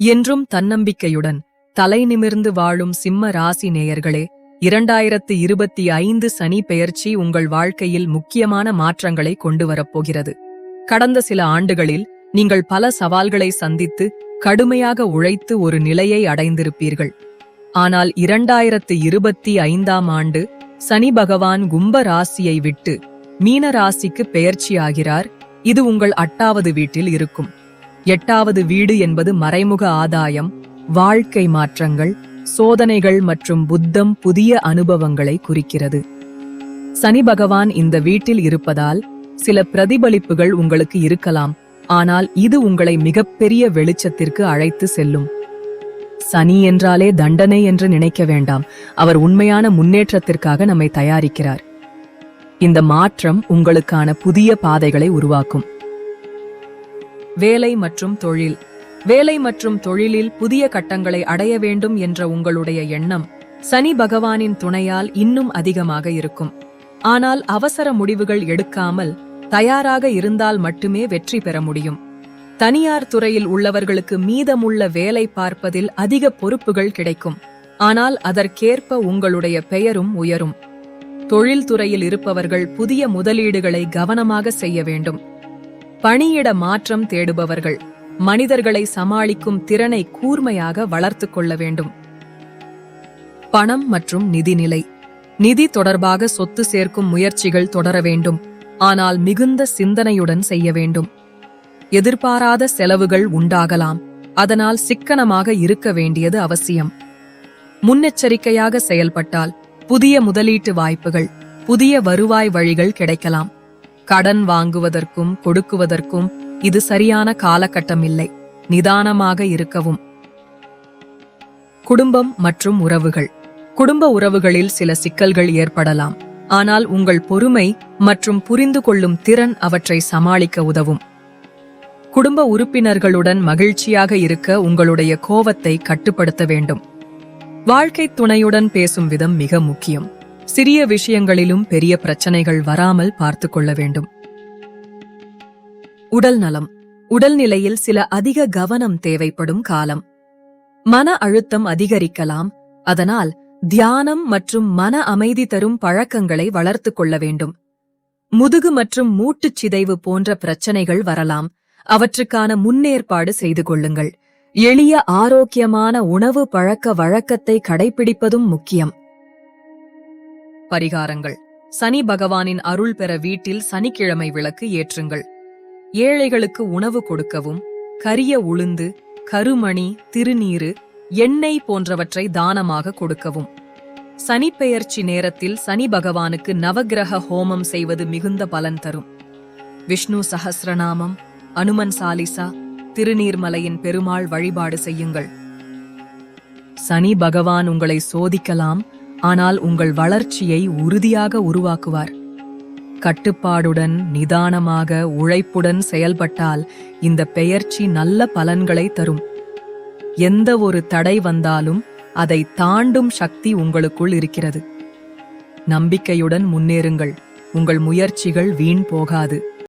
என்றும் தன்னம்பிக்கையுடன் தலை நிமிர்ந்து வாழும் சிம்ம ராசி நேயர்களே இரண்டாயிரத்து இருபத்தி ஐந்து சனி பெயர்ச்சி உங்கள் வாழ்க்கையில் முக்கியமான மாற்றங்களை கொண்டு வரப்போகிறது கடந்த சில ஆண்டுகளில் நீங்கள் பல சவால்களை சந்தித்து கடுமையாக உழைத்து ஒரு நிலையை அடைந்திருப்பீர்கள். ஆனால் இரண்டாயிரத்து இருபத்தி ஐந்தாம் ஆண்டு சனி பகவான் கும்ப ராசியை விட்டு மீன ராசிக்கு பெயர்ச்சியாகிறார் இது உங்கள் அட்டாவது வீட்டில் இருக்கும். எட்டாவது வீடு என்பது மறைமுக ஆதாயம் வாழ்க்கை மாற்றங்கள் சோதனைகள் மற்றும் புத்தம் புதிய அனுபவங்களை குறிக்கிறது. சனி பகவான் இந்த வீட்டில் இருப்பதால் சில பிரதிபலிப்புகள் உங்களுக்கு இருக்கலாம் ஆனால் இது உங்களை மிகப்பெரிய வெளிச்சத்திற்கு அழைத்து செல்லும். சனி என்றாலே தண்டனை என்று நினைக்க வேண்டாம் அவர் உண்மையான முன்னேற்றத்திற்காக நம்மை தயாரிக்கிறார். இந்த மாற்றம் உங்களுக்கான புதிய பாதைகளை உருவாக்கும். வேலை மற்றும் தொழில். வேலை மற்றும் தொழிலில் புதிய கட்டங்களை அடைய வேண்டும் என்ற உங்களுடைய எண்ணம் சனி பகவானின் துணையால் இன்னும் அதிகமாக இருக்கும். ஆனால் அவசர முடிவுகள் எடுக்காமல் தயாராக இருந்தால் மட்டுமே வெற்றி பெற முடியும். தனியார் துறையில் உள்ளவர்களுக்கு மீதமுள்ள வேலை பார்ப்பதில் அதிக பொறுப்புகள் கிடைக்கும். ஆனால் அதற்கேற்ப உங்களுடைய பெயரும் உயரும். தொழில்துறையில் இருப்பவர்கள் புதிய முதலீடுகளை கவனமாக செய்ய வேண்டும். பணியிட மாற்றம் தேடுபவர்கள் மனிதர்களை சமாளிக்கும் திறனை கூர்மையாக வளர்த்து கொள்ள வேண்டும். பணம் மற்றும் நிதிநிலை. நிதி தொடர்பாக சொத்து சேர்க்கும் முயற்சிகள் தொடர வேண்டும். ஆனால் மிகுந்த சிந்தனையுடன் செய்ய வேண்டும். எதிர்பாராத செலவுகள் உண்டாகலாம். அதனால் சிக்கனமாக இருக்க வேண்டியது அவசியம். முன்னெச்சரிக்கையாக செயல்பட்டால் புதிய முதலீட்டு வாய்ப்புகள் புதிய வருவாய் வழிகள் கிடைக்கலாம். கடன் வாங்குவதற்கும் கொடுக்குவதற்கும் இது சரியான காலகட்டம் இல்லை நிதானமாக இருக்கவும். குடும்பம் மற்றும் உறவுகள். குடும்ப உறவுகளில் சில சிக்கல்கள் ஏற்படலாம். ஆனால் உங்கள் பொறுமை மற்றும் புரிந்து கொள்ளும் திறன் அவற்றை சமாளிக்க உதவும். குடும்ப உறுப்பினர்களுடன் மகிழ்ச்சியாக இருக்க உங்களுடைய கோவத்தை கட்டுப்படுத்த வேண்டும். வாழ்க்கை துணையுடன் பேசும் விதம் மிக முக்கியம். சிறிய விஷயங்களிலும் பெரிய பிரச்சனைகள் வராமல் பார்த்து கொள்ள வேண்டும். உடல் நலம். உடல்நிலையில் சில அதிக கவனம் தேவைப்படும் காலம். மன அழுத்தம் அதிகரிக்கலாம். அதனால் தியானம் மற்றும் மன அமைதி தரும் பழக்கங்களை வளர்த்துக் கொள்ள வேண்டும். முதுகு மற்றும் மூட்டுச் சிதைவு போன்ற பிரச்சனைகள் வரலாம். அவற்றுக்கான முன்னேற்பாடு செய்து கொள்ளுங்கள். எளிய ஆரோக்கியமான உணவு பழக்க வழக்கத்தை கடைபிடிப்பதும் முக்கியம். பரிகாரங்கள். சனி பகவானின் அருள் பெற வீட்டில் சனிக்கிழமை விளக்கு ஏற்றுங்கள். ஏழைகளுக்கு உணவு கொடுக்கவும் கரிய உளுந்து கருமணி திருநீரு எண்ணெய் போன்றவற்றை தானமாக கொடுக்கவும். சனிப்பெயர்ச்சி நேரத்தில் சனி பகவானுக்கு நவக்கிரக ஹோமம் செய்வது மிகுந்த பலன் தரும். விஷ்ணு சஹஸ்ரநாமம் அனுமன் சாலிசா திருநீர்மலையின் பெருமாள் வழிபாடு செய்யுங்கள். சனி பகவான் உங்களை சோதிக்கலாம் ஆனால் உங்கள் வளர்ச்சியை உறுதியாக உருவாக்குவார். கட்டுப்பாடுடன் நிதானமாக உழைப்புடன் செயல்பட்டால் இந்த பெயர்ச்சி நல்ல பலன்களை தரும். எந்த ஒரு தடை வந்தாலும் அதை தாண்டும் சக்தி உங்களுக்குள் இருக்கிறது. நம்பிக்கையுடன் முன்னேறுங்கள். உங்கள் முயற்சிகள் வீண் போகாது.